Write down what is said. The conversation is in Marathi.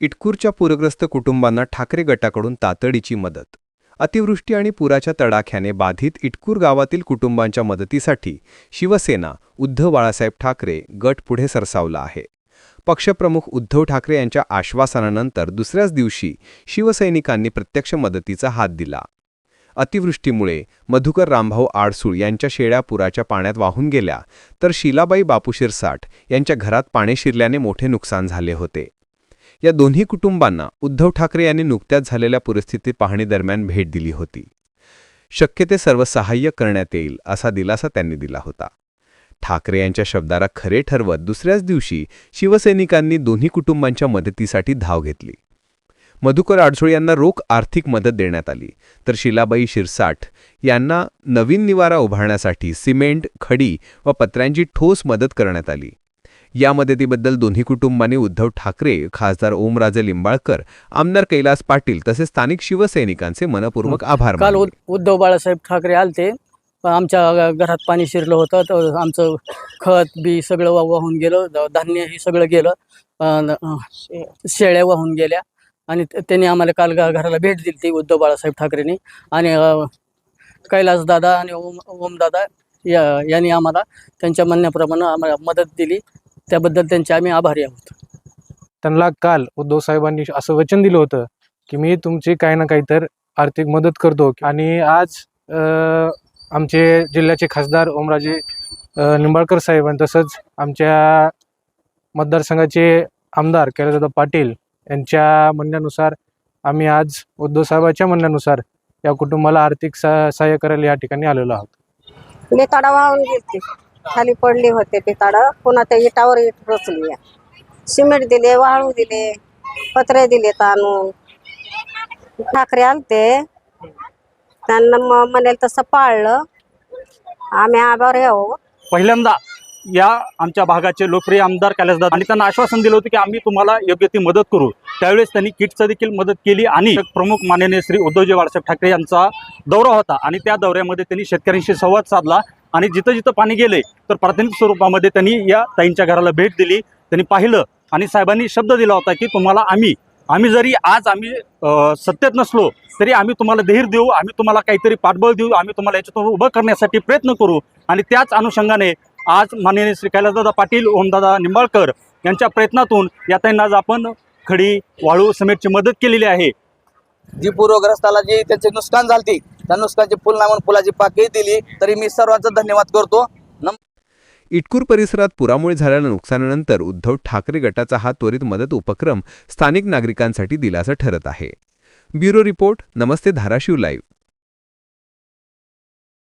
इटकूरच्या पूरग्रस्त कुटुंबांना ठाकरे गटाकडून तातडीची मदत. अतिवृष्टी आणि पुराच्या तडाख्याने बाधित इटकूर गावातील कुटुंबांच्या मदतीसाठी शिवसेना उद्धव बाळासाहेब ठाकरे गट पुढे सरसावला आहे. पक्षप्रमुख उद्धव ठाकरे यांच्या आश्वासनानंतर दुसऱ्याच दिवशी शिवसैनिकांनी प्रत्यक्ष मदतीचा हात दिला. अतिवृष्टीमुळे मधुकर रामभाऊ आडसूळ यांच्या शेळ्या पुराच्या पाण्यात वाहून गेल्या तर शिलाबाई बापू शिरसाठ यांच्या घरात पाणी शिरल्याने मोठे नुकसान झाले होते. या दोन्ही कुटुंबांना उद्धव ठाकरे यांनी नुकत्याच झालेल्या परिस्थिती पाहणीदरम्यान भेट दिली होती. शक्य ते सर्व सहाय्य करण्यात येईल असा दिलासा त्यांनी दिला होता. ठाकरे यांच्या शब्दाला खरे ठरवत दुसऱ्याच दिवशी शिवसैनिकांनी दोन्ही कुटुंबांच्या मदतीसाठी धाव घेतली. मधुकर आडसोळ यांना रोख आर्थिक मदत देण्यात आली तर शिलाबाई शिरसाठ यांना नवीन निवारा उभारण्यासाठी सिमेंट खडी व पत्र्यांची ठोस मदत करण्यात आली. या मदतीबद्दल दोन्ही कुटुंबांनी उद्धव ठाकरे खासदार ओमराजे लिंबाळकर आमदार कैलास पाटील तसेच स्थानिक शिवसैनिकांचे मनपूर्वक आभार काल उद्धव बाळासाहेब ठाकरे आलते. आमच्या घरात पाणी शिरलं होतं तर आमचं खत बी सगळं वाहून गेलं धान्य हे सगळं गेलं शेळ्या वाहून गेल्या आणि त्यांनी आम्हाला काल घराला भेट दिली ती उद्धव बाळासाहेब ठाकरेंनी. आणि कैलास दादा आणि ओम ओमदादा या यांनी आम्हाला त्यांच्या म्हणण्याप्रमाणे आम्हाला मदत दिली. त्याबद्दल त्यांचे आम्ही आभारी आहोत. त्यांना काल उद्धव साहेबांनी असं वचन दिलं होतं की मी तुमची काही ना काही तर आर्थिक मदत करतो आणि आज अ, आमचे जिल्ह्याचे खासदार ओमराजे निंबाळकर साहेब आणि तसंच आमच्या मतदारसंघाचे आमदार कैलासदादा पाटील यांच्या म्हणण्यानुसार आम्ही आज उद्धव साहेबांच्या म्हणण्यानुसार या कुटुंबाला आर्थिक सहाय्य करायला या ठिकाणी आलेलो आहोत. खाली पडले होते बेताडा पुन्हा त्या इटावर इट रचली सिमेंट दिले वाळू दिले पत्रे दिले आणून. ठाकरे आलते. त्यांना म्हणेल तसं पाळलं. आम्ही आभार आहोत हो. पहिल्यांदा या आमच्या भागाचे लोकप्रिय आमदार कैलासदादा आणि त्यांना आश्वासन दिलं होतं की आम्ही तुम्हाला योग्य ती मदत करू. त्यावेळेस त्यांनी किटचं देखील मदत केली आणि प्रमुख माननीय श्री उद्धवजी बाळासाहेब ठाकरे यांचा दौरा होता आणि त्या दौऱ्यामध्ये त्यांनी शेतकऱ्यांशी संवाद साधला. आणि जिथं जिथं पाणी गेले तर प्राथमिक स्वरूपामध्ये त्यांनी या ताईंच्या घराला भेट दिली. त्यांनी पाहिलं आणि साहेबांनी शब्द दिला होता की तुम्हाला आम्ही आम्ही जरी आज आम्ही सत्तेत नसलो तरी आम्ही तुम्हाला धीर देऊ आम्ही तुम्हाला काहीतरी पाठबळ देऊ आम्ही तुम्हाला याच्यातून उभं करण्यासाठी प्रयत्न करू. आणि त्याच अनुषंगाने आज माननीय श्री कैलासदादा पाटील ओमदादा निंबाळकर यांच्या प्रयत्नातून या ताईंना आज आपण खडी वाळू समेटची मदत केलेली आहे. जी पूर्वग्रस्ताला जी त्याचे नुकसान झालती त्या नुकसानची फुल नामून फुलाची पाकळी दिली तरी मी सर्वांचा धन्यवाद करतो. इटकूर परिसरात पुरामुळे झालेल्या नुकसानानंतर उद्धव ठाकरे गटाचा हा त्वरित मदत उपक्रम स्थानिक नागरिकांसाठी दिलासा ठरत आहे. ब्युरो रिपोर्ट नमस्ते धाराशिव लाईव्ह.